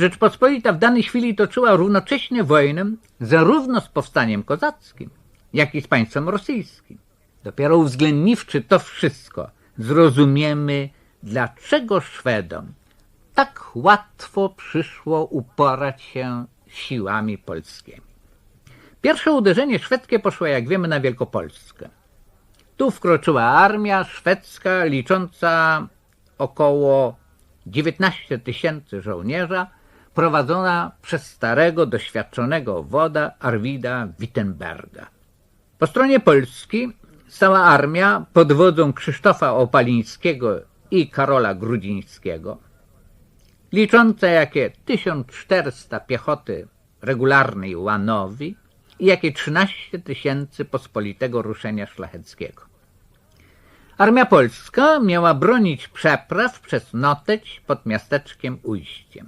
Rzeczpospolita w danej chwili toczyła równocześnie wojnę zarówno z powstaniem kozackim, jak i z państwem rosyjskim. Dopiero uwzględniwszy to wszystko, zrozumiemy, dlaczego Szwedom tak łatwo przyszło uporać się siłami polskimi. Pierwsze uderzenie szwedzkie poszło, jak wiemy, na Wielkopolskę. Tu wkroczyła armia szwedzka licząca około 19 tysięcy żołnierza, prowadzona przez starego, doświadczonego woda Arwida Wittenberga. Po stronie Polski stała armia pod wodzą Krzysztofa Opalińskiego i Karola Grudzińskiego, licząca jakie 1400 piechoty regularnej łanowi i jakie 13 tysięcy pospolitego ruszenia szlacheckiego. Armia polska miała bronić przepraw przez Noteć pod miasteczkiem Ujściem.